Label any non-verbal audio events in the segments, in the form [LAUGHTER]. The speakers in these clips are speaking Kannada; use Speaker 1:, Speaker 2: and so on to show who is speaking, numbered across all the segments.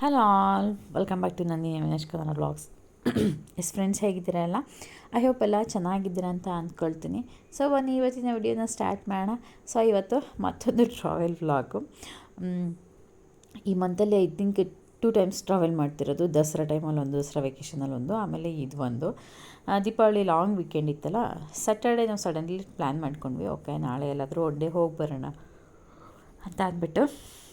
Speaker 1: Hello all, welcome back to Nandi Vinesh Kannada blogs. [CLEARS THROAT] Yes friends, ಹೇಗಿದ್ದೀರಾ ಎಲ್ಲ? ಐ ಹೋಪ್ ಎಲ್ಲ ಚೆನ್ನಾಗಿದ್ದೀರಾ ಅಂತ ಅಂದ್ಕೊಳ್ತೀನಿ. ಸೊ, ಬನ್ನಿ, ಇವತ್ತಿನ ವಿಡಿಯೋನ ಸ್ಟಾರ್ಟ್ ಮಾಡೋಣ. ಸೊ, ಇವತ್ತು ಮತ್ತೊಂದು ಟ್ರಾವೆಲ್ ವ್ಲಾಗು ಈ ಮಂತಲ್ಲಿ I think two times travel ಮಾಡ್ತಿರೋದು. ದಸರಾ ಟೈಮಲ್ಲಿ ಒಂದು, ದಸರಾ ವೆಕೇಷನಲ್ಲಿ ಒಂದು, ಆಮೇಲೆ ಇದು ಒಂದು. ದೀಪಾವಳಿ ಲಾಂಗ್ ವೀಕೆಂಡ್ ಇತ್ತಲ್ಲ? ಸ್ಯಾಟರ್ಡೇ ನಾವು ಸಡನ್ಲಿ ಪ್ಲ್ಯಾನ್ ಮಾಡ್ಕೊಂಡ್ವಿ. ಓಕೆ ನಾಳೆ ಎಲ್ಲಾದರೂ ಒಡ್ಡೆ ಹೋಗಿ ಬರೋಣ. ಅಂತ ಅಂದ್ಬಿಟ್ಟು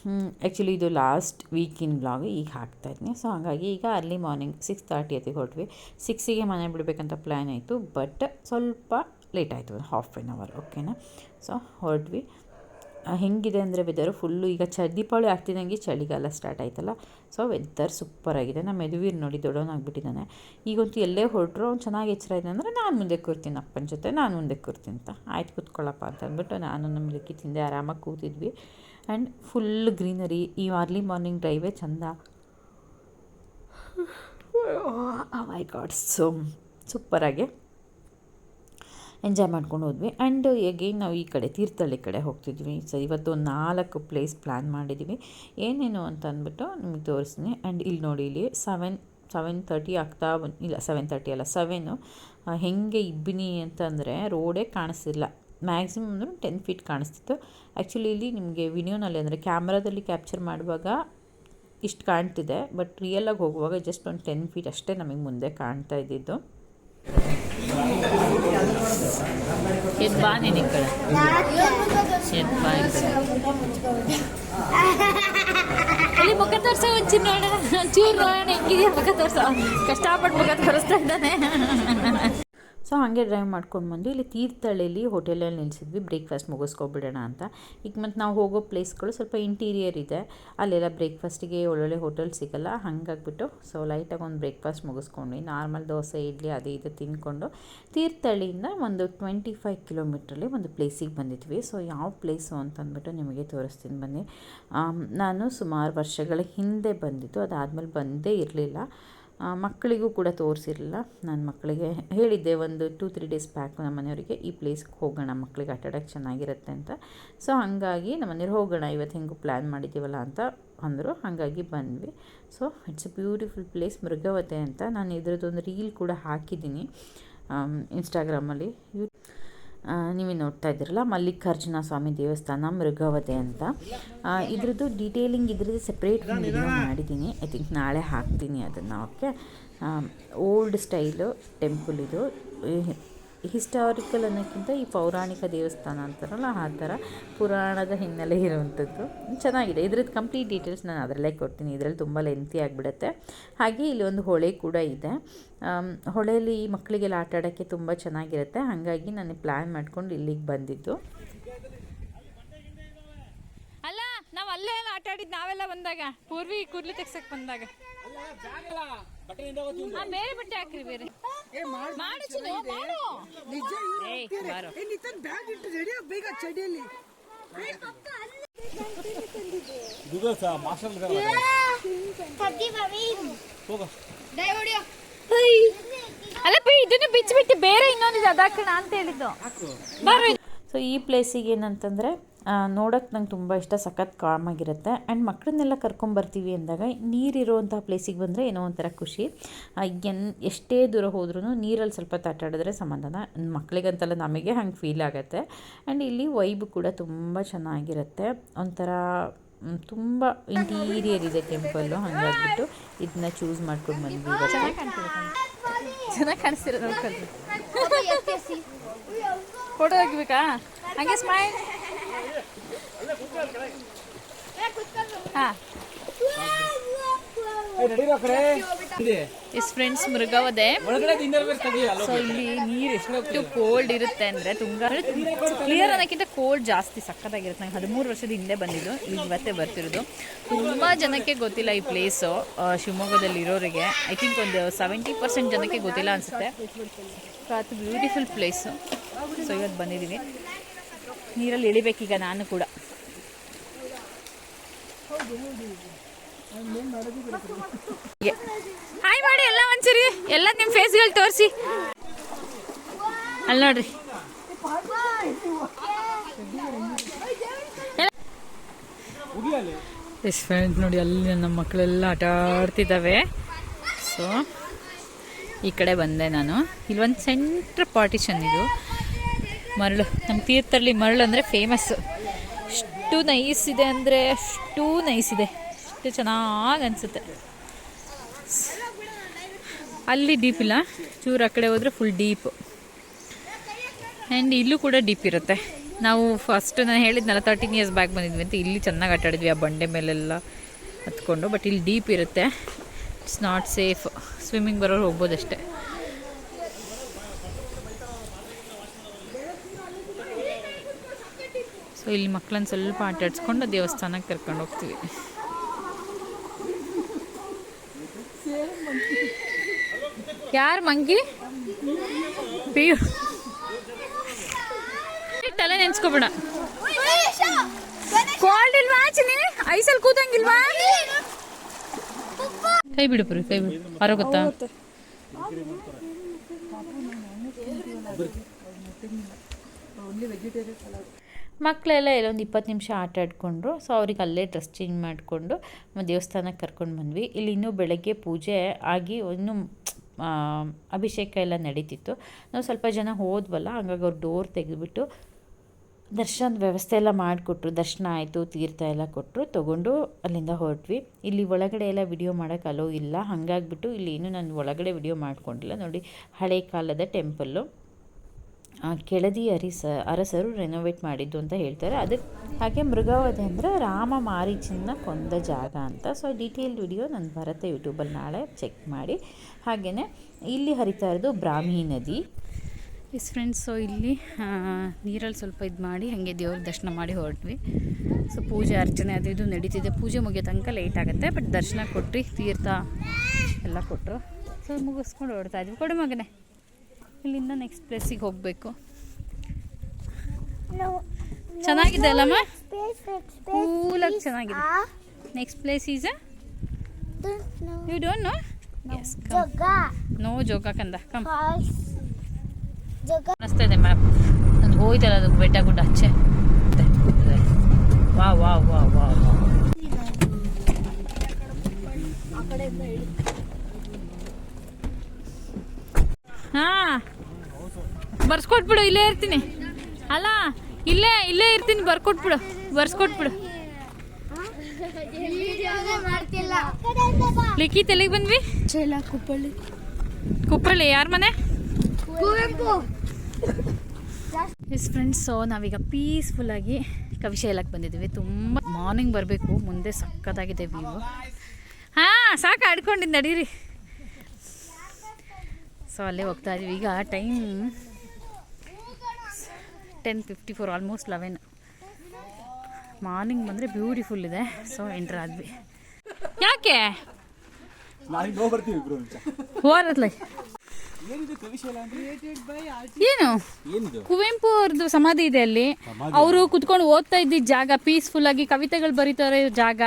Speaker 1: ಆ್ಯಕ್ಚುಲಿ ಇದು ಲಾಸ್ಟ್ ವೀಕಿನ ಬ್ಲಾಗ್ ಈಗ ಹಾಕ್ತಾಯಿದ್ದೀನಿ ಸೊ ಹಾಗಾಗಿ ಈಗ ಅರ್ಲಿ ಮಾರ್ನಿಂಗ್ ಸಿಕ್ಸ್ ತರ್ಟಿ ಹೊತ್ತಿಗೆ ಹೊರಟ್ವಿ. ಸಿಕ್ಸಿಗೆ ಮನೆ ಬಿಡಬೇಕಂತ ಪ್ಲ್ಯಾನ್ ಆಯಿತು ಬಟ್ ಸ್ವಲ್ಪ ಲೇಟ್ ಆಯಿತು ಹಾಫ್ ಆನ್ ಅವರ್ ಓಕೆನಾ ಸೊ ಹೊರಟ್ವಿ. ಹೆಂಗಿದೆ ಅಂದರೆ ವೆದರು ಫುಲ್ಲು ಈಗ ಚ ದೀಪಾವಳಿ ಆಗ್ತಿದ್ದಂಗೆ ಚಳಿಗಾಲ ಸ್ಟಾರ್ಟ್ ಆಯ್ತಲ್ಲ ಸೊ ವೆದರ್ ಸೂಪರಾಗಿದೆ ನಮ್ಮ ಮೆದುವೀರ್ ನೋಡಿ ದೊಡ್ಡವನಾಗ್ಬಿಟ್ಟಿದ್ದಾನೆ ಈಗಂತೂ ಎಲ್ಲೇ ಹೊರಟ್ರು ಅವ್ನು ಚೆನ್ನಾಗಿ ಎಚ್ಚರ ಇದೆ ಅಂದರೆ ನಾನು ಮುಂದೆ ಕೂರ್ತೀನಿ ಅಪ್ಪನ ಜೊತೆ ನಾನು ಮುಂದೆ ಕೂರ್ತೀನಿ ಅಂತ ಆಯ್ತು ಕೂತ್ಕೊಳ್ಳಪ್ಪ ಅಂತ ಅಂದ್ಬಿಟ್ಟು ನಾನು ನಮ್ಮ ಲಿಕ್ಕಿ ತಿಂದೆ ಆರಾಮಾಗಿ ಕೂತಿದ್ವಿ ಆ್ಯಂಡ್ ಫುಲ್ ಗ್ರೀನರಿ ಈ ಅರ್ಲಿ ಮಾರ್ನಿಂಗ್ ಡ್ರೈವೇ ಚಂದ ಮೈ ಗಾಡ್ ಸೊ ಸೂಪರಾಗಿ ಎಂಜಾಯ್ ಮಾಡ್ಕೊಂಡು ಹೋದ್ವಿ. ಆ್ಯಂಡ್ ಎಗೇನ್ ನಾವು ಈ ಕಡೆ ತೀರ್ಥಹಳ್ಳಿ ಕಡೆ ಹೋಗ್ತಿದ್ವಿ. ಸೊ ಇವತ್ತು ಒಂದು ನಾಲ್ಕು ಪ್ಲೇಸ್ ಪ್ಲ್ಯಾನ್ ಮಾಡಿದ್ದೀವಿ ಏನೇನು ಅಂತ ಅಂದ್ಬಿಟ್ಟು ನಿಮಗೆ ತೋರಿಸ್ತೀನಿ. ಆ್ಯಂಡ್ ಇಲ್ಲಿ ನೋಡಿ, ಇಲ್ಲಿ ಸೆವೆನ್ ಸೆವೆನ್ ತರ್ಟಿ ಆಗ್ತಾ ಇಲ್ಲ ಸೆವೆನ್ ತರ್ಟಿ ಅಲ್ಲ ಸೆವೆನು ಹೆಂಗೆ ಇಬ್ಬಿನಿ ಅಂತಂದರೆ ರೋಡೇ ಕಾಣಿಸ್ತಿಲ್ಲ. ಮ್ಯಾಕ್ಸಿಮಮ್ ಅಂದರೆ ಟೆನ್ ಫೀಟ್ ಕಾಣಿಸ್ತಿತ್ತು. ಆ್ಯಕ್ಚುಲಿ ಇಲ್ಲಿ ನಿಮಗೆ ವಿಡಿಯೋನಲ್ಲಿ ಅಂದರೆ ಕ್ಯಾಮ್ರಾದಲ್ಲಿ ಕ್ಯಾಪ್ಚರ್ ಮಾಡುವಾಗ ಇಷ್ಟು ಕಾಣ್ತಿದೆ. ಬಟ್ ರಿಯಲಾಗಿ ಹೋಗುವಾಗ ಜಸ್ಟ್ ಒಂದು ಟೆನ್ ಫೀಟ್ ಅಷ್ಟೇ ನಮಗೆ ಮುಂದೆ ಕಾಣ್ತಾ ಇದ್ದಿದ್ದು. ಕಡೆ. ಎದ್ದು ಬಾ ಈ ಅಲ್ಲಿ ಮುಖ ತೋರ್ಸೋ, ಒಂಚೂರು ನೋಡೋಣ. ಒಂಚೂರು ನೋಡೋಣ ಮುಖ ತೋರ್ಸೋ. ಕಷ್ಟಪಟ್ಟು ಮುಖ ತೋರಿಸ್ತಾ ಇದ್ದಾನೆ. ಸೊ ಹಾಗೆ ಡ್ರೈವ್ ಮಾಡ್ಕೊಂಡು ಬಂದು ಇಲ್ಲಿ ತೀರ್ಥಹಳ್ಳಿಲಿ ಹೋಟೆಲಲ್ಲಿ ನಿಲ್ಲಿಸಿದ್ವಿ ಬ್ರೇಕ್ಫಾಸ್ಟ್ ಮುಗಿಸ್ಕೊಬಿಡೋಣ ಅಂತ. ಈಗ ಮತ್ತು ನಾವು ಹೋಗೋ ಪ್ಲೇಸ್ಗಳು ಸ್ವಲ್ಪ ಇಂಟೀರಿಯರ್ ಇದೆ. ಅಲ್ಲೆಲ್ಲ ಬ್ರೇಕ್ಫಾಸ್ಟಿಗೆ ಒಳ್ಳೊಳ್ಳೆ ಹೋಟೆಲ್ ಸಿಗೋಲ್ಲ. ಹಾಗಾಗ್ಬಿಟ್ಟು ಸೊ ಲೈಟಾಗಿ ಒಂದು ಬ್ರೇಕ್ಫಾಸ್ಟ್ ಮುಗಿಸ್ಕೊಂಡ್ವಿ. ನಾರ್ಮಲ್ ದೋಸೆ, ಇಡ್ಲಿ ಅದು ಇದು ತಿನ್ಕೊಂಡು ತೀರ್ಥಹಳ್ಳಿಯಿಂದ ಒಂದು ಟ್ವೆಂಟಿ ಫೈವ್ ಕಿಲೋಮೀಟ್ರಲ್ಲಿ ಒಂದು ಪ್ಲೇಸಿಗೆ ಬಂದಿದ್ವಿ. ಸೊ ಯಾವ ಪ್ಲೇಸು ಅಂತಂದ್ಬಿಟ್ಟು ನಿಮಗೆ ತೋರಿಸ್ತೀನಿ ಬನ್ನಿ. ನಾನು ಸುಮಾರು ವರ್ಷಗಳ ಹಿಂದೆ ಬಂದಿದ್ದು. ಅದಾದಮೇಲೆ ಬಂದೇ ಇರಲಿಲ್ಲ. ಮಕ್ಕಳಿಗೂ ಕೂಡ ತೋರಿಸಿರಲಿಲ್ಲ. ನಾನು ಮಕ್ಕಳಿಗೆ ಹೇಳಿದ್ದೆ, ಒಂದು ಟೂ ತ್ರೀ ಡೇಸ್ ಬ್ಯಾಕ್ ನಮ್ಮ ಮನೆಯವರಿಗೆ, ಈ ಪ್ಲೇಸ್ಗೆ ಹೋಗೋಣ ಮಕ್ಕಳಿಗೆ ಆಟಾಡೋಕ್ಕೆ ಚೆನ್ನಾಗಿರುತ್ತೆ ಅಂತ. ಸೊ ಹಾಗಾಗಿ ನಮ್ಮ ಮನೆಯವ್ರು ಹೋಗೋಣ, ಇವತ್ತು ಹೆಂಗೂ ಪ್ಲ್ಯಾನ್ ಮಾಡಿದ್ದೀವಲ್ಲ ಅಂತ ಅಂದರು. ಹಾಗಾಗಿ ಬಂದ್ವಿ. So it's a beautiful place Mrugavadhe ಅಂತ. ನಾನು ಇದ್ರದ್ದೊಂದು ರೀಲ್ ಕೂಡ ಹಾಕಿದ್ದೀನಿ ಇನ್ಸ್ಟಾಗ್ರಾಮಲ್ಲಿ ಯೂ ನೀವೇ ನೋಡ್ತಾ ಇದ್ದೀರಲ್ಲ, ಮಲ್ಲಿಕಾರ್ಜುನ ಸ್ವಾಮಿ ದೇವಸ್ಥಾನ, ಮೃಗವಧೆ ಅಂತ. ಇದ್ರದ್ದು ಡೀಟೇಲಿಂಗ್ ಇದ್ರದ್ದು ಸಪ್ರೇಟ್ ವಿಡಿಯೋ ಮಾಡಿದ್ದೀನಿ. ಐ ಥಿಂಕ್ ನಾಳೆ ಹಾಕ್ತೀನಿ ಅದನ್ನು ಓಕೆ ಓಲ್ಡ್ ಸ್ಟೈಲು ಟೆಂಪಲ್ ಇದು. ಹಿಸ್ಟಾರಿಕಲ್ ಅನ್ನೋಕ್ಕಿಂತ ಈ ಪೌರಾಣಿಕ ದೇವಸ್ಥಾನ ಅಂತಾರಲ್ಲ ಆ ಥರ ಪುರಾಣದ ಹಿನ್ನೆಲೆ ಇರುವಂಥದ್ದು. ಚೆನ್ನಾಗಿದೆ. ಇದ್ರದ್ದು ಕಂಪ್ಲೀಟ್ ಡೀಟೇಲ್ಸ್ ನಾನು ಅದರಲ್ಲೇ ಕೊಡ್ತೀನಿ. ಇದರಲ್ಲಿ ತುಂಬ ಲೆಂತಿ ಆಗಿಬಿಡುತ್ತೆ. ಹಾಗೆ ಇಲ್ಲಿ ಒಂದು ಹೊಳೆ ಕೂಡ ಇದೆ. ಹೊಳೆಯಲ್ಲಿ ಮಕ್ಕಳಿಗೆಲ್ಲ ಆಟ ಆಡೋಕ್ಕೆ ತುಂಬ ಚೆನ್ನಾಗಿರುತ್ತೆ. ಹಾಗಾಗಿ ನಾನು ಪ್ಲ್ಯಾನ್ ಮಾಡಿಕೊಂಡು ಇಲ್ಲಿಗೆ ಬಂದಿದ್ದು.
Speaker 2: ಅಲ್ಲ ನಾವು ಅಲ್ಲೇ ಎಲ್ಲ ಆಟ ಆಡಿದ್ ನಾವೆಲ್ಲ ಬಂದಾಗ ಪೂರ್ವಿ ಕೂರ್ಲಿ ತೆಗ್ಸಕ್ ಬಂದಾಗ. ಬೇರೆ ಬಟ್ಟೆ ಹಾಕ್ರಿ ಬೇರೆ. ಮಾಡು ಚಿನ್ನು, ಮಾಡು. ಏಯ್, ಬಾರೋ.
Speaker 3: ಬ್ಯಾಗ್ ಇಟ್ಟು ರೆಡಿ ಬೇಗ ಚಡಿಯಲ್ಲಿ
Speaker 2: ಅಲ್ಲಪ್ಪ ಇದನ್ನು ಬಿಚ್ಚಿಬಿಟ್ಟು ಬೇರೆ ಇನ್ನೊಂದು ಅದಾಕಣ ಅಂತ ಹೇಳಿದ್ದು. ಬಾರೋ
Speaker 1: ಸೊ ಈ ಪ್ಲೇಸಿಗೆ ಏನಂತಂದರೆ ನೋಡೋಕ್ಕೆ ನಂಗೆ ತುಂಬ ಇಷ್ಟ. ಸಖತ್ ಕಾಮಾಗಿರುತ್ತೆ ಆ್ಯಂಡ್ ಮಕ್ಕಳನ್ನೆಲ್ಲ ಕರ್ಕೊಂಬರ್ತೀವಿ ಅಂದಾಗ ನೀರಿರುವಂಥ ಪ್ಲೇಸಿಗೆ ಬಂದರೆ ಏನೋ ಒಂಥರ ಖುಷಿ. ಎನ್ ಎಷ್ಟೇ ದೂರ ಹೋದ್ರೂ ನೀರಲ್ಲಿ ಸ್ವಲ್ಪ ತಟ್ಟಾಡಿದ್ರೆ ಸಮಾಧಾನ. ಮಕ್ಕಳಿಗಂತಲ್ಲ ನಮಗೆ ಹಂಗೆ ಫೀಲ್ ಆಗುತ್ತೆ. ಆ್ಯಂಡ್ ಇಲ್ಲಿ ವೈಬ್ ಕೂಡ ತುಂಬ ಚೆನ್ನಾಗಿರುತ್ತೆ. ಒಂಥರ ತುಂಬ ಇಂಟೀರಿಯರ್ ಇದೆ ಟೆಂಪಲ್ಲು ಹಾಗಾಗ್ಬಿಟ್ಟು ಇದನ್ನ ಚೂಸ್ ಮಾಡ್ಕೊಂಡು ಬಂದ್ವಿ
Speaker 2: ಚೆನ್ನಾಗಿ ಕಾಣಿಸ್ತಿರೋದು ಫೋಟೋ ತೆಗಿಬೇಕಾ ಹಂಗೆ smile yes friends Mrugavadhe. So ಇಲ್ಲಿ ನೀರು ಎಷ್ಟು ಕೋಲ್ಡ್ ಇರುತ್ತೆ ಅಂದ್ರೆ ತುಂಬಾ ಕ್ಲಿಯರ್ ಅನ್ನೋಕ್ಕಿಂತ ಕೋಲ್ಡ್ ಜಾಸ್ತಿ ಸಕ್ಕತ್ತಾಗಿರುತ್ತೆ ನಂಗೆ ಹದಿಮೂರು ವರ್ಷದ ಹಿಂದೆ ಬಂದಿದ್ದು. ಇವತ್ತೇ ಬರ್ತಿರೋದು. ತುಂಬಾ ಜನಕ್ಕೆ ಗೊತ್ತಿಲ್ಲ ಈ ಪ್ಲೇಸು ಶಿವಮೊಗ್ಗದಲ್ಲಿ ಇರೋರಿಗೆ ಐ ಥಿಂಕ್ ಒಂದು ಸೆವೆಂಟಿ ಪರ್ಸೆಂಟ್ ಜನಕ್ಕೆ ಗೊತ್ತಿಲ್ಲ ಅನ್ಸುತ್ತೆ. ಅದು ಬ್ಯೂಟಿಫುಲ್ ಪ್ಲೇಸು ಸೊ ಇವತ್ತು ಬಂದಿದ್ದೀವಿ ನೀರಲ್ಲಿ ಇಳಿಬೇಕೀಗ ನಾನು ಕೂಡ. ಹಾಯ್ ಮಾಡಿ, ಎಲ್ಲ ಒಂದ್ಸರಿ. ಎಲ್ಲ ನಿಮ್ಮ ಫೇಸ್ಗಳು ತೋರಿಸಿ. ಅಲ್ಲಿ ನೋಡ್ರಿ. ಎಸ್ ಫ್ರೆಂಡ್ಸ್ ನೋಡಿ, ಅಲ್ಲಿ ನಮ್ಮ ಮಕ್ಕಳೆಲ್ಲ ಆಟ ಆಡ್ತಿದ್ದಾವೆ. ಸೊ ಈ ಕಡೆ ಬಂದೆ ನಾನು. ಇಲ್ಲಿ ಒಂದು ಸೆಂಟ್ರ್ ಪಾರ್ಟಿಷನ್ ಇದು. ಮರಳು. ನಮ್ಮ ತೀರ್ಥಹಳ್ಳಿ ಮರಳು ಅಂದರೆ ಫೇಮಸ್ಸು ಎಷ್ಟು ನೈಸ್ ಇದೆ ಅಂದರೆ ಅಷ್ಟು ನೈಸ್ ಇದೆ. ಅಷ್ಟು ಚೆನ್ನಾಗಿ ಅನಿಸುತ್ತೆ. ಅಲ್ಲಿ ಡೀಪ್ ಇಲ್ಲ. ಚೂರು ಆ ಕಡೆ ಹೋದರೆ ಫುಲ್ ಡೀಪ್ ಆ್ಯಂಡ್ ಇಲ್ಲೂ ಕೂಡ ಡೀಪ್ ಇರುತ್ತೆ. ನಾವು ಫಸ್ಟ್ ನಾನು ಹೇಳಿದ್ನಲ್ಲ ತರ್ಟೀನ್ ಇಯರ್ಸ್ ಬ್ಯಾಕ್ ಬಂದಿದ್ವಿ ಅಂತ ಇಲ್ಲಿ ಚೆನ್ನಾಗಿ ಆಟ ಆಡಿದ್ವಿ. ಆ ಬಂಡೆ ಮೇಲೆಲ್ಲ ಹತ್ಕೊಂಡು. ಬಟ್ ಇಲ್ಲಿ ಡೀಪ್ ಇರುತ್ತೆ. ಇಟ್ಸ್ ನಾಟ್ ಸೇಫ್ ಸ್ವಿಮ್ಮಿಂಗ್ ಬರೋರು ಹೋಗ್ಬೋದಷ್ಟೇ. ಸೊ ಇಲ್ಲಿ ಮಕ್ಕಳನ್ನ ಸ್ವಲ್ಪ ಆಟ ಆಡಿಸ್ಕೊಂಡು ದೇವಸ್ಥಾನಕ್ಕೆ ಕರ್ಕೊಂಡು ಹೋಗ್ತೀವಿ. ಯಾರು ಮಂಗಿ ಪಿಯು. ತಲೆ ನೆನ್ಸ್ಕೊಬೇಡ. ಕೋಲ್ಡ್ ಇಲ್ವಾ? ಚಿನಿ ಐಸಲ್ ಕೂತಂಗಿಲ್ವಾ? ಕೈ ಬಿಡು ಪುರಿ, ಕೈ ಬಿಡು. ಆರೋ ಗೊತ್ತಾ? ಮಕ್ಕಳೆಲ್ಲ ಇಲ್ಲೊಂದು ಇಪ್ಪತ್ತು ನಿಮಿಷ ಆಟ ಆಡಿಕೊಂಡ್ರು. ಸೊ ಅವ್ರಿಗೆ ಅಲ್ಲೇ ಡ್ರೆಸ್ ಚೇಂಜ್ ಮಾಡಿಕೊಂಡು ದೇವಸ್ಥಾನಕ್ಕೆ ಕರ್ಕೊಂಡು ಬಂದ್ವಿ. ಇಲ್ಲಿ ಇನ್ನೂ ಬೆಳಗ್ಗೆ ಪೂಜೆ ಆಗಿ ಇನ್ನೂ ಅಭಿಷೇಕ ಎಲ್ಲ ನಡೀತಿತ್ತು. ನಾವು ಸ್ವಲ್ಪ ಜನ ಹೋದ್ವಲ್ಲ, ಹಂಗಾಗಿ ಅವ್ರು ಡೋರ್ ತೆಗೆದುಬಿಟ್ಟು ದರ್ಶನದ ವ್ಯವಸ್ಥೆ ಎಲ್ಲ ಮಾಡಿಕೊಟ್ರು. ದರ್ಶನ ಆಯಿತು, ತೀರ್ಥ ಎಲ್ಲ ಕೊಟ್ಟರು ತೊಗೊಂಡು ಅಲ್ಲಿಂದ ಹೊರಟ್ವಿ. ಇಲ್ಲಿ ಒಳಗಡೆ ಎಲ್ಲ ವಿಡಿಯೋ ಮಾಡೋಕ್ಕೆ ಅಲೋ ಇಲ್ಲ. ಹಾಗಾಗ್ಬಿಟ್ಟು ಇಲ್ಲಿ ಏನು ನಾನು ಒಳಗಡೆ ವಿಡಿಯೋ ಮಾಡಿಕೊಂಡಿಲ್ಲ. ನೋಡಿ, ಹಳೆ ಕಾಲದ ಟೆಂಪಲ್ಲು ಕೆಳದಿ ಅರಿಸ, ಅರಸರು ರೆನೋವೇಟ್ ಮಾಡಿದ್ದು ಅಂತ ಹೇಳ್ತಾರೆ. ಅದಕ್ಕೆ ಹಾಗೆ ಮೃಗವಧೆ ಅಂದರೆ ರಾಮ ಮಾರೀಚನ್ನ ಕೊಂದ ಜಾಗ ಅಂತ. ಸೊ ಡೀಟೇಲ್ ವಿಡಿಯೋ ನಾನು ಬರುತ್ತೆ ಯೂಟ್ಯೂಬಲ್ಲಿ ನಾಳೆ. ಚೆಕ್ ಮಾಡಿ. ಹಾಗೆಯೇ ಇಲ್ಲಿ ಹರಿತಾ ಇರೋದು ಬ್ರಾಹ್ಮಿ ನದಿ. ಎಸ್ ಫ್ರೆಂಡ್ಸ್ ಸೊ ಇಲ್ಲಿ ನೀರಲ್ಲಿ ಸ್ವಲ್ಪ ಇದು ಮಾಡಿ, ಹಾಗೆ ದೇವ್ರ ದರ್ಶನ ಮಾಡಿ ಹೊರಟ್ವಿ. ಸೊ ಪೂಜೆ ಅರ್ಚನೆ ಅದು ಇದು ನಡೀತಿದೆ. ಪೂಜೆ ಮುಗಿಯೋ ತನಕ ಲೇಟ್ ಆಗುತ್ತೆ ಬಟ್ ದರ್ಶನ ಕೊಟ್ಟು ತೀರ್ಥ ಎಲ್ಲ ಕೊಟ್ಟರು ಸೊ ಮುಗಿಸ್ಕೊಂಡು ಹೊರಡ್ತಾ ಇದ್ವಿ. ಕೊಡು ಮಗನೇ. ಇಲ್ಲಿಂದ ನೆಕ್ಸ್ಟ್ ಪ್ಲೇಸಿಗೆ ಹೋಗಬೇಕು. ಚೆನ್ನಾಗಿದೆ ಅಲ್ಲಮ್ಮ ಕೂಲಾಗಿ ಚೆನ್ನಾಗಿದೆ. Next place is you don't know yes no Jog ಕಂದ. ಕಮ್ ಅನಿಸ್ತಾ ಇದೆ ಮ್ಯಾಪ್ ನನಗೆ ಹೋಯ್ತಲ್ಲ ಅದು ಬೆಟ್ಟ ಗುಡ್ಡ ಹಚ್ಚೆ ವಾ ವಾ ವಾ ವಾ ವಾ ಹಾ. ಬರ್ಸ್ಕೊಟ್ಬಿಡು, ಇಲ್ಲೇ ಇರ್ತೀನಿ. ಅಲ್ಲ, ಇಲ್ಲೇ ಇಲ್ಲೇ ಇರ್ತೀನಿ, ಬರ್ಕೊಟ್ಬಿಡು, ಬರ್ಸ್ಕೊಟ್ಬಿಡು. ಲಿಖಿತ್ ಎಲ್ಲಿಗೆ ಬಂದ್ವಿ?
Speaker 3: ಕುಪ್ಪಳ್ಳಿ
Speaker 2: ಕುಪ್ಪಳ್ಳಿ ಯಾರ ಮನೆ? ಎಸ್ ಫ್ರೆಂಡ್ಸ್ ಸೊ ನಾವೀಗ ಪೀಸ್ಫುಲ್ಲಾಗಿ ಕವಿಶೈಲಕ್ಕೆ ಬಂದಿದ್ದೀವಿ. ತುಂಬ ಮಾರ್ನಿಂಗ್ ಬರಬೇಕು, ಮುಂದೆ ಸಕ್ಕತ್ತಾಗಿದೆ ವ್ಯೂ ಹಾಂ, ಸಾಕು ಆಡ್ಕೊಂಡಿದ್ದು ನಡೀರಿ. ಸೊ ಅಲ್ಲೇ ಹೋಗ್ತಾ ಇದೀವಿ. ಈಗ time ten fifty four almost eleven morning ಬಂದರೆ ಬ್ಯೂಟಿಫುಲ್ ಇದೆ. ಸೊ ಎಂಟರ್ ಆದ್ವಿ. ಯಾಕೆ? ಏನು?
Speaker 4: ಏನಿದು?
Speaker 2: ಕುವೆಂಪು ಅವ್ರದ್ದು ಸಮಾಧಿ ಇದೆ ಅಲ್ಲಿ. ಅವರು ಕುತ್ಕೊಂಡು ಓದ್ತಾ ಇದ್ದಿದ್ದ ಜಾಗ ಪೀಸ್ಫುಲ್ ಆಗಿ ಕವಿತೆಗಳು ಬರೀತಾರೆ ಜಾಗ.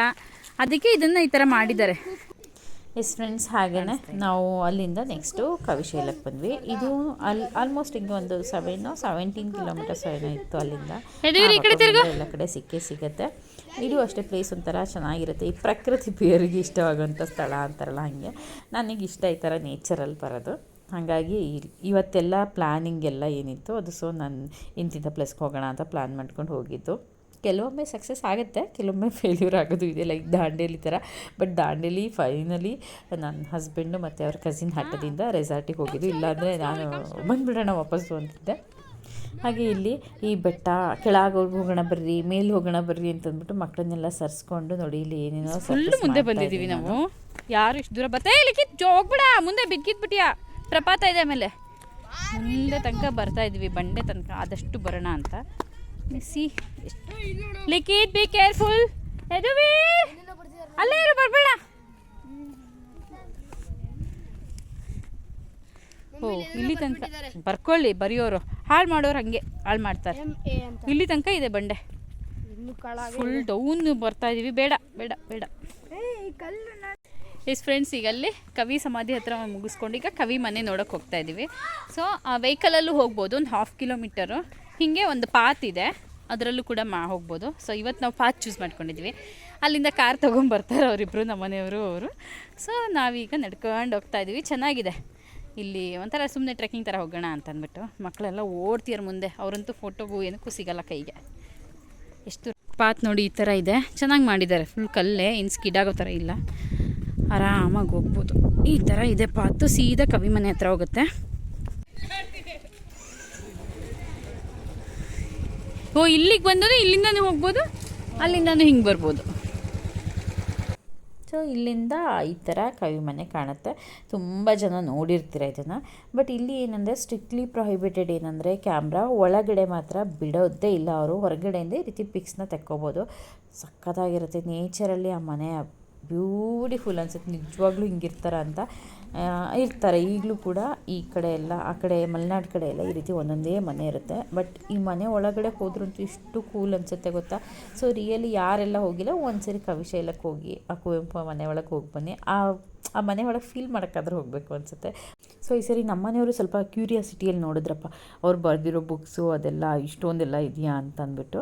Speaker 2: ಅದಕ್ಕೆ ಇದನ್ನ ಈ ತರ ಮಾಡಿದ್ದಾರೆ.
Speaker 1: ಎಸ್ ಫ್ರೆಂಡ್ಸ್ ಹಾಗೆಯೇ ನಾವು ಅಲ್ಲಿಂದ ನೆಕ್ಸ್ಟು ಕವಿಶೈಲಕ್ಕೆ ಬಂದ್ವಿ. ಇದು ಅಲ್ಲಿ ಆಲ್ಮೋಸ್ಟ್ ಹಿಂಗೆ ಒಂದು ಸೆವೆನ್ ಸೆವೆಂಟೀನ್ ಕಿಲೋಮೀಟರ್ಸ್ ಏನೋ ಇತ್ತು ಅಲ್ಲಿಂದ. ಎಲ್ಲ ಕಡೆ ಸಿಕ್ಕೇ ಸಿಗುತ್ತೆ. ಇದು ಅಷ್ಟೇ ಪ್ಲೇಸ್ ಒಂಥರ ಚೆನ್ನಾಗಿರುತ್ತೆ. ಈ ಪ್ರಕೃತಿ ಪ್ರಿಯರಿಗೆ ಇಷ್ಟವಾಗುವಂಥ ಸ್ಥಳ ಅಂತಾರಲ್ಲ ಹಾಗೆ. ನನಗೆ ಇಷ್ಟ ಈ ಥರ ನೇಚರಲ್ಲಿ ಬರೋದು. ಹಾಗಾಗಿ ಇವತ್ತೆಲ್ಲ ಪ್ಲ್ಯಾನಿಂಗ್ ಎಲ್ಲ ಏನಿತ್ತು ಅದು ಸೊ ನಾನು ಇಂತಿಂಥ ಪ್ಲೇಸ್ಗೆ ಹೋಗೋಣ ಅಂತ ಪ್ಲ್ಯಾನ್ ಮಾಡ್ಕೊಂಡು ಹೋಗಿದ್ದು. ಕೆಲವೊಮ್ಮೆ ಸಕ್ಸಸ್ ಆಗುತ್ತೆ ಕೆಲವೊಮ್ಮೆ [LAUGHS] ಫೇಲ್ಯೂರ್ ಆಗೋದು ಇದೆ ಲೈಕ್ ದಾಂಡೇಲಿ ಥರ ಬಟ್ ದಾಂಡೇಲಿ ಫೈನಲಿ ನನ್ನ ಹಸ್ಬೆಂಡು ಮತ್ತು ಅವ್ರ ಕಸಿನ್ ಹಟ್ಟದಿಂದ ರೆಸಾರ್ಟಿಗೆ ಹೋಗಿದ್ದು. ಇಲ್ಲಾಂದರೆ ನಾನು ಬಂದುಬಿಡೋಣ ವಾಪಸ್ಸು ಅಂತಿದ್ದೆ ಹಾಗೆ ಇಲ್ಲಿ ಈ ಬೆಟ್ಟ ಕೆಳಗೆ ಹೋಗೋಣ ಬರ್ರಿ ಮೇಲೆ ಹೋಗೋಣ ಬರ್ರಿ ಅಂತಂದ್ಬಿಟ್ಟು ಮಕ್ಕಳನ್ನೆಲ್ಲ ಸರ್ಸ್ಕೊಂಡು ನೋಡಿ ಇಲ್ಲಿ ಏನೇನೋ
Speaker 2: ಫುಲ್ ಮುಂದೆ ಬಂದಿದ್ದೀವಿ ನಾವು. ಯಾರು ಇಷ್ಟು ದೂರ ಬರ್ತಾ ಜೋ ಹೋಗ್ಬಿಡ. ಮುಂದೆ ಬಿದ್ದಿದ್ಬಿಟ್ಟಿಯಾ? ಪ್ರಪಾತ ಇದೆ ಆಮೇಲೆ. ಮುಂದೆ ತನಕ ಬರ್ತಾ ಇದ್ವಿ ಬಂಡೆ ತನಕ ಆದಷ್ಟು ಬರೋಣ ಅಂತ. ಸಿ ಲಿಖಿತ್ ಬಿ ಕೇರ್ಫುಲ್ ಅಲ್ಲೇ ಇರು ಬರಬೇಡ ಓ ಇಲ್ಲಿ ತನಕ ಬರ್ಕೊಳ್ಳಿ ಬರೆಯೋರು. ಹಾಳು ಮಾಡೋರು ಹಂಗೆ ಹಾಳು ಮಾಡ್ತಾರೆ. ಇಲ್ಲಿ ತನಕ ಇದೆ ಬಂಡೆ. ಫುಲ್ ಡೌನ್ ಬರ್ತಾ ಇದೀವಿ. ಬೇಡ ಬೇಡ ಬೇಡ. ಎಸ್ ಫ್ರೆಂಡ್ಸ್ ಈಗ ಅಲ್ಲಿ ಕವಿ ಸಮಾಧಿ ಹತ್ರ ಮುಗಿಸ್ಕೊಂಡು ಈಗ ಕವಿ ಮನೆ ನೋಡೋಕೆ ಹೋಗ್ತಾ ಇದ್ದೀವಿ ಸೊ ಆ ವೆಹಿಕಲಲ್ಲೂ ಹೋಗ್ಬೋದು ಒಂದು ಹಾಫ್ ಕಿಲೋಮೀಟರು ಹೀಗೆ ಒಂದು ಪಾತ್ ಇದೆ. ಅದರಲ್ಲೂ ಕೂಡ ಮಾ ಹೋಗ್ಬೋದು. ಸೊ ಇವತ್ತು ನಾವು ಪಾತ್ ಚೂಸ್ ಮಾಡ್ಕೊಂಡಿದ್ವಿ. ಅಲ್ಲಿಂದ ಕಾರ್ ತೊಗೊಂಬರ್ತಾರೆ ಅವರಿಬ್ಬರು ನಮ್ಮ ಮನೆಯವರು, ಅವರು. ಸೊ ನಾವೀಗ ನಡ್ಕೊಂಡು ಹೋಗ್ತಾ ಇದ್ದೀವಿ ಚೆನ್ನಾಗಿದೆ. ಇಲ್ಲಿ ಒಂಥರ ಸುಮ್ಮನೆ ಟ್ರೆಕ್ಕಿಂಗ್ ಥರ ಹೋಗೋಣ ಅಂತ ಅಂದ್ಬಿಟ್ಟು ಮಕ್ಕಳೆಲ್ಲ ಓಡ್ತೀರ ಮುಂದೆ. ಅವರಂತೂ ಫೋಟೋಗೂ ಏನಕ್ಕೂ ಸಿಗಲ್ಲ ಕೈಗೆ. ಎಷ್ಟು ಪಾತ್ ನೋಡಿ ಈ ಥರ ಇದೆ. ಚೆನ್ನಾಗಿ ಮಾಡಿದ್ದಾರೆ. ಫುಲ್ ಕಲ್ಲೇ ಇನ್ನು ಸ್ಕಿಡ್ ಆಗೋ ಥರ ಇಲ್ಲ. ಆರಾಮಾಗಿ ಹೋಗ್ಬೋದು. ಈ ಥರ ಇದೆ ಪಾತು. ಸೀದಾ ಕವಿ ಮನೆ ಹತ್ರ ಹೋಗುತ್ತೆ. ಓ, ಇಲ್ಲಿಗೆ ಬಂದರೆ ಇಲ್ಲಿಂದನೂ ಹೋಗ್ಬೋದು? ಅಲ್ಲಿಂದನೂ ಹಿಂಗೆ ಬರ್ಬೋದು.
Speaker 1: ಸೊ, ಇಲ್ಲಿಂದ ಈ ಥರ ಕವಿ ಮನೆ ಕಾಣುತ್ತೆ. ತುಂಬ ಜನ ನೋಡಿರ್ತೀರ ಇದನ್ನು. ಬಟ್ ಇಲ್ಲಿ ಏನಂದರೆ ಸ್ಟ್ರಿಕ್ಟ್ಲಿ ಪ್ರೊಹಿಬಿಟೆಡ್ ಏನಂದರೆ ಕ್ಯಾಮ್ರಾ ಒಳಗಡೆ ಮಾತ್ರ ಬಿಡೋದೇ ಇಲ್ಲ. ಅವರು ಹೊರಗಡೆಯಿಂದ ಈ ರೀತಿ ಪಿಕ್ಸ್ನ ತೆಕ್ಕೋಬೋದು. ಸಖತ್ತಾಗಿರುತ್ತೆ. ನೇಚರಲ್ಲಿ ಆ ಮನೆ ಬ್ಯೂಟಿಫುಲ್ ಅನ್ಸುತ್ತೆ. ನಿಜವಾಗ್ಲೂ ಹಿಂಗಿರ್ತಾರ ಅಂತ ಇರ್ತಾರೆ. ಈಗಲೂ ಕೂಡ ಈ ಕಡೆ ಎಲ್ಲ, ಆ ಕಡೆ ಮಲೆನಾಡು ಕಡೆ ಎಲ್ಲ ಈ ರೀತಿ ಒಂದೊಂದೇ ಮನೆ ಇರುತ್ತೆ. ಬಟ್ ಈ ಮನೆ ಒಳಗಡೆ ಹೋದ್ರಂತೂ ಇಷ್ಟು ಕೂಲ್ ಅನ್ಸುತ್ತೆ ಗೊತ್ತಾ? ಸೊ ರಿಯಲಿ ಯಾರೆಲ್ಲ ಹೋಗಿಲ್ಲ, ಒಂದ್ಸರಿ ಕವಿಶೈಲಕ್ಕೆ ಹೋಗಿ, ಆ ಕುವೆಂಪು ಮನೆ ಒಳಗೆ ಹೋಗಿ ಬನ್ನಿ. ಆ ಆ ಮನೆ ಒಳಗೆ ಫೀಲ್ ಮಾಡೋಕ್ಕಾದ್ರೂ ಹೋಗಬೇಕು ಅನಿಸುತ್ತೆ. ಸೊ ಈ ಸರಿ ನಮ್ಮ ಮನೆಯವರು ಸ್ವಲ್ಪ ಕ್ಯೂರಿಯಾಸಿಟಿಯಲ್ಲಿ ನೋಡಿದ್ರಪ್ಪ. ಅವ್ರು ಬರೆದಿರೋ ಬುಕ್ಸು ಅದೆಲ್ಲ ಇಷ್ಟೊಂದೆಲ್ಲ ಇದೆಯಾ ಅಂತ ಅಂದ್ಬಿಟ್ಟು.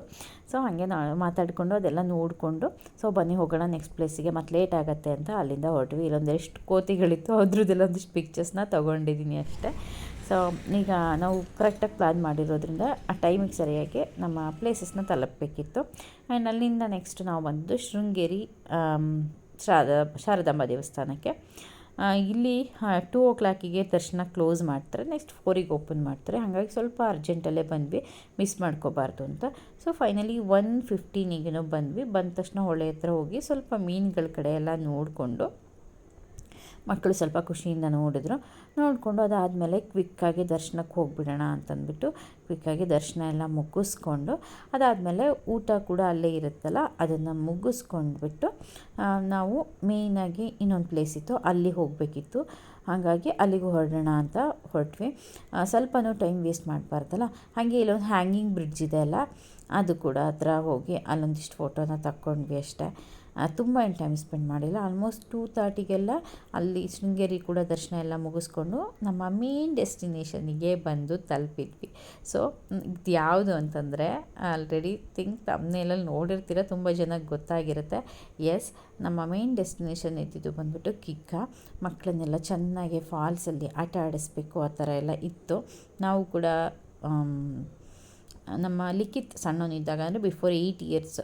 Speaker 1: ಸೊ ಹಾಗೆ ನಾ ಮಾತಾಡಿಕೊಂಡು ಅದೆಲ್ಲ ನೋಡಿಕೊಂಡು ಸೊ ಬನ್ನಿ ಹೋಗೋಣ ನೆಕ್ಸ್ಟ್ ಪ್ಲೇಸಿಗೆ ಮತ್ತೆ ಲೇಟ್ ಆಗುತ್ತೆ ಅಂತ ಅಲ್ಲಿಂದ ಹೊರಟ್ವಿ. ಇಲ್ಲೊಂದೆಷ್ಟು ಕೋತಿಗಳಿತ್ತು, ಅದ್ರದ್ದೆಲ್ಲ ಒಂದಿಷ್ಟು ಪಿಕ್ಚರ್ಸ್ನ ತೊಗೊಂಡಿದ್ದೀನಿ ಅಷ್ಟೇ. ಸೊ ಈಗ ನಾವು ಕರೆಕ್ಟಾಗಿ ಪ್ಲ್ಯಾನ್ ಮಾಡಿರೋದ್ರಿಂದ ಆ ಟೈಮಿಗೆ ಸರಿಯಾಗಿ ನಮ್ಮ ಪ್ಲೇಸಸ್ನ ತಲುಪಬೇಕಿತ್ತು. ಆ್ಯಂಡ್ ಅಲ್ಲಿಂದ ನೆಕ್ಸ್ಟ್ ನಾವು ಬಂದು ಶೃಂಗೇರಿ ಶಾರದ, ಶಾರದಾಂಬ ದೇವಸ್ಥಾನಕ್ಕೆ. ಇಲ್ಲಿ ಟೂ ಓ ಕ್ಲಾಕಿಗೆ ದರ್ಶನ ಕ್ಲೋಸ್ ಮಾಡ್ತಾರೆ. ನೆಕ್ಸ್ಟ್ ಫೋರಿಗೆ ಓಪನ್ ಮಾಡ್ತಾರೆ. ಹಾಗಾಗಿ ಸ್ವಲ್ಪ ಅರ್ಜೆಂಟಲ್ಲೇ ಬಂದ್ವಿ. ಮಿಸ್ ಮಾಡ್ಕೋಬಾರ್ದು ಅಂತ. ಸೊ ಫೈನಲಿ ಒನ್ ಫಿಫ್ಟೀನಿಗೇನೋ ಬಂದ್ವಿ. ಬಂದ ತಕ್ಷಣ ಹೊಳೆ ಹತ್ರ ಹೋಗಿ ಸ್ವಲ್ಪ ಮೀನುಗಳ ಕಡೆ ಎಲ್ಲ ನೋಡಿಕೊಂಡು ಮಕ್ಕಳು ಸ್ವಲ್ಪ ಖುಷಿಯಿಂದ ನೋಡಿದ್ರು. ನೋಡಿಕೊಂಡು ಅದಾದಮೇಲೆ ಕ್ವಿಕ್ಕಾಗಿ ದರ್ಶನಕ್ಕೆ ಹೋಗಿಬಿಡೋಣ ಅಂತಂದ್ಬಿಟ್ಟು ಕ್ವಿಕ್ಕಾಗಿ ದರ್ಶನ ಎಲ್ಲ ಮುಗಿಸ್ಕೊಂಡು, ಅದಾದಮೇಲೆ ಊಟ ಕೂಡ ಅಲ್ಲೇ ಇರುತ್ತಲ್ಲ, ಅದನ್ನು ಮುಗಿಸ್ಕೊಂಡ್ಬಿಟ್ಟು ನಾವು ಮೇಯ್ನಾಗಿ ಇನ್ನೊಂದು ಪ್ಲೇಸ್ ಇತ್ತು, ಅಲ್ಲಿ ಹೋಗಬೇಕಿತ್ತು. ಹಾಗಾಗಿ ಅಲ್ಲಿಗೂ ಹೊರಡೋಣ ಅಂತ ಹೊರಟ್ವಿ. ಸ್ವಲ್ಪನೂ ಟೈಮ್ ವೇಸ್ಟ್ ಮಾಡಬಾರ್ದಲ್ಲ. ಹಾಗೆ ಇಲ್ಲೊಂದು ಹ್ಯಾಂಗಿಂಗ್ ಬ್ರಿಡ್ಜ್ ಇದೆ ಅಲ್ಲ, ಅದು ಕೂಡ ಹತ್ರ ಹೋಗಿ ಅಲ್ಲೊಂದಿಷ್ಟು ಫೋಟೋನ ತಕ್ಕೊಂಡ್ವಿ ಅಷ್ಟೇ. ತುಂಬ ಏನು ಟೈಮ್ ಸ್ಪೆಂಡ್ ಮಾಡಿಲ್ಲ. ಆಲ್ಮೋಸ್ಟ್ ಟೂ ತರ್ಟಿಗೆಲ್ಲ ಅಲ್ಲಿ ಶೃಂಗೇರಿ ಕೂಡ ದರ್ಶನ ಎಲ್ಲ ಮುಗಿಸ್ಕೊಂಡು ನಮ್ಮ ಮೇನ್ ಡೆಸ್ಟಿನೇಷನಿಗೆ ಬಂದು ತಲುಪಿದ್ವಿ. ಸೊ ಇದು ಯಾವುದು ಅಂತಂದರೆ ಆಲ್ರೆಡಿ ಥಿಂಕ್ ತಮ್ಮನೇಲಲ್ಲಿ ನೋಡಿರ್ತೀರ, ತುಂಬ ಜನಕ್ಕೆ ಗೊತ್ತಾಗಿರುತ್ತೆ. ಎಸ್ ನಮ್ಮ ಮೇನ್ ಡೆಸ್ಟಿನೇಷನ್ ಇದ್ದಿದ್ದು ಬಂದ್ಬಿಟ್ಟು ಕಿಕ್ಕ. ಮಕ್ಕಳನ್ನೆಲ್ಲ ಚೆನ್ನಾಗಿ ಫಾಲ್ಸಲ್ಲಿ ಆಟ ಆಡಿಸ್ಬೇಕು, ಆ ಥರ ಎಲ್ಲ ಇತ್ತು. ನಾವು ಕೂಡ ನಮ್ಮ ಲಿಖಿತ್ ಸಣ್ಣವನಿದ್ದಾಗ ಅಂದರೆ ಬಿಫೋರ್ ಏಯ್ಟ್ ಇಯರ್ಸ್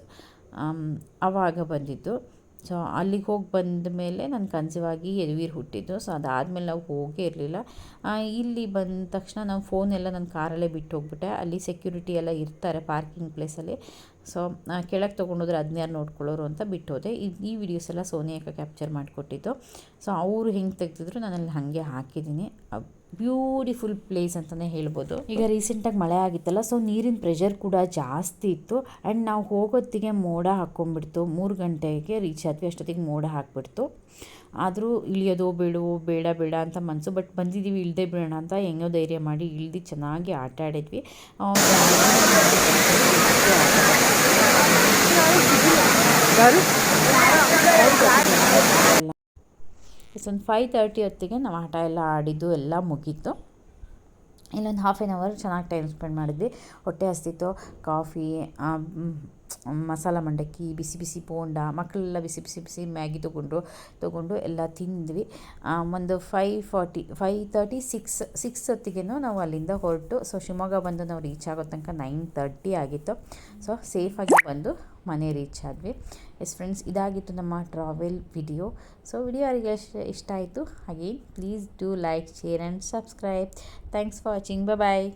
Speaker 1: ಆವಾಗ ಬಂದಿದ್ದು. ಸೊ ಅಲ್ಲಿಗೆ ಹೋಗಿ ಬಂದ ಮೇಲೆ ನಾನು ಕನ್ಸೀವ್ ಆಗಿ ಯದುವೀರ್ ಹುಟ್ಟಿದ್ದು. ಸೊ ಅದಾದಮೇಲೆ ನಾವು ಹೋಗೇ ಇರಲಿಲ್ಲ. ಇಲ್ಲಿ ಬಂದ ತಕ್ಷಣ ನಾವು ಫೋನೆಲ್ಲ ನನ್ನ ಕಾರಲ್ಲೇ ಬಿಟ್ಟು ಹೋಗ್ಬಿಟ್ಟೆ ಅಲ್ಲಿ ಸೆಕ್ಯೂರಿಟಿ ಎಲ್ಲ ಇರ್ತಾರೆ ಪಾರ್ಕಿಂಗ್ ಪ್ಲೇಸಲ್ಲಿ ಸೊ ಕೆಳಗೆ ತೊಗೊಂಡೋದ್ರೆ ಯಾರು ನೋಡ್ಕೊಳ್ಳೋರು ಅಂತ ಬಿಟ್ಟೋದೆ. ಈ- ಈ ವಿಡಿಯೋಸ್ ಎಲ್ಲ ಸೋನಿಯಾಕ ಕ್ಯಾಪ್ಚರ್ ಮಾಡಿಕೊಟ್ಟಿದ್ದು. ಸೊ ಅವರು ಹೆಂಗೆ ತೆಗೆದಿದ್ರು ನಾನು ಅಲ್ಲಿ ಹಾಗೆ ಹಾಕಿದ್ದೀನಿ. ಬ್ಯೂಟಿಫುಲ್ ಪ್ಲೇಸ್ ಅಂತಲೇ ಹೇಳ್ಬೋದು. ಈಗ ರೀಸೆಂಟಾಗಿ ಮಳೆ ಆಗಿತ್ತಲ್ಲ ಸೊ ನೀರಿನ ಪ್ರೆಷರ್ ಕೂಡ ಜಾಸ್ತಿ ಇತ್ತು. ಆ್ಯಂಡ್ ನಾವು ಹೋಗೋತ್ತಿಗೆ ಮೋಡ ಹಾಕ್ಕೊಂಡ್ಬಿಡ್ತು ಮೂರು ಗಂಟೆಗೆ ರೀಚ್ ಆದ್ವಿ ಅಷ್ಟೊತ್ತಿಗೆ ಮೋಡ ಹಾಕ್ಬಿಡ್ತು. ಆದರೂ ಇಳಿಯೋದು ಬೇಡವೋ ಬೇಡ ಬೇಡ ಅಂತ ಮನಸ್ಸು ಬಟ್ ಬಂದಿದ್ದೀವಿ ಇಳ್ದೇ ಬಿಡೋಣ ಅಂತ ಹೆಂಗೋ ಧೈರ್ಯ ಮಾಡಿ ಇಳ್ದು ಚೆನ್ನಾಗಿ ಆಟ ಆಡಿದ್ವಿ. ಆ, ಒಂದು ಫೈವ್ ತರ್ಟಿ ಹೊತ್ತಿಗೆ ನಾವು ಆಟ ಎಲ್ಲ ಆಡಿದ್ದು ಎಲ್ಲ ಮುಗೀತು. ಇಲ್ಲೊಂದು ಹಾಫ್ ಆ್ಯನ್ ಅವರ್ ಚೆನ್ನಾಗಿ ಟೈಮ್ ಸ್ಪೆಂಡ್ ಮಾಡಿದ್ವಿ. ಹೊಟ್ಟೆ ಹಸ್ತಿತ್ತು ಕಾಫಿ ಮಸಾಲ ಮಂಡಕ್ಕಿ ಬಿಸಿ ಬಿಸಿ ಪೋಂಡ ಮಕ್ಕಳೆಲ್ಲ ಬಿಸಿ ಬಿಸಿ ಬಿಸಿ ಮ್ಯಾಗಿ ತೊಗೊಂಡು ತೊಗೊಂಡು ಎಲ್ಲ ತಿಂದ್ವಿ. ಒಂದು five forty five thirty six six ಹೊತ್ತಿಗೆನೂ ನಾವು ಅಲ್ಲಿಂದ ಹೊರಟು ಸೊ ಶಿವಮೊಗ್ಗ ಬಂದು ನಾವು ರೀಚ್ ಆಗೋ ತನಕ ನೈನ್ ತರ್ಟಿ ಆಗಿತ್ತು. ಸೊ ಸೇಫಾಗಿ ಬಂದು ಮನೆ ರೀಚ್ ಆದ್ವಿ. ಎಸ್ ಫ್ರೆಂಡ್ಸ್ ಇದಾಗಿತ್ತು ನಮ್ಮ ಟ್ರಾವೆಲ್ ವಿಡಿಯೋ. ಸೊ ವಿಡಿಯೋ ಅವರಿಗೆ ಇಷ್ಟ ಇಷ್ಟ ಆಯಿತು. ಹಾಗೆ please do like share and subscribe thanks for watching bye
Speaker 3: bye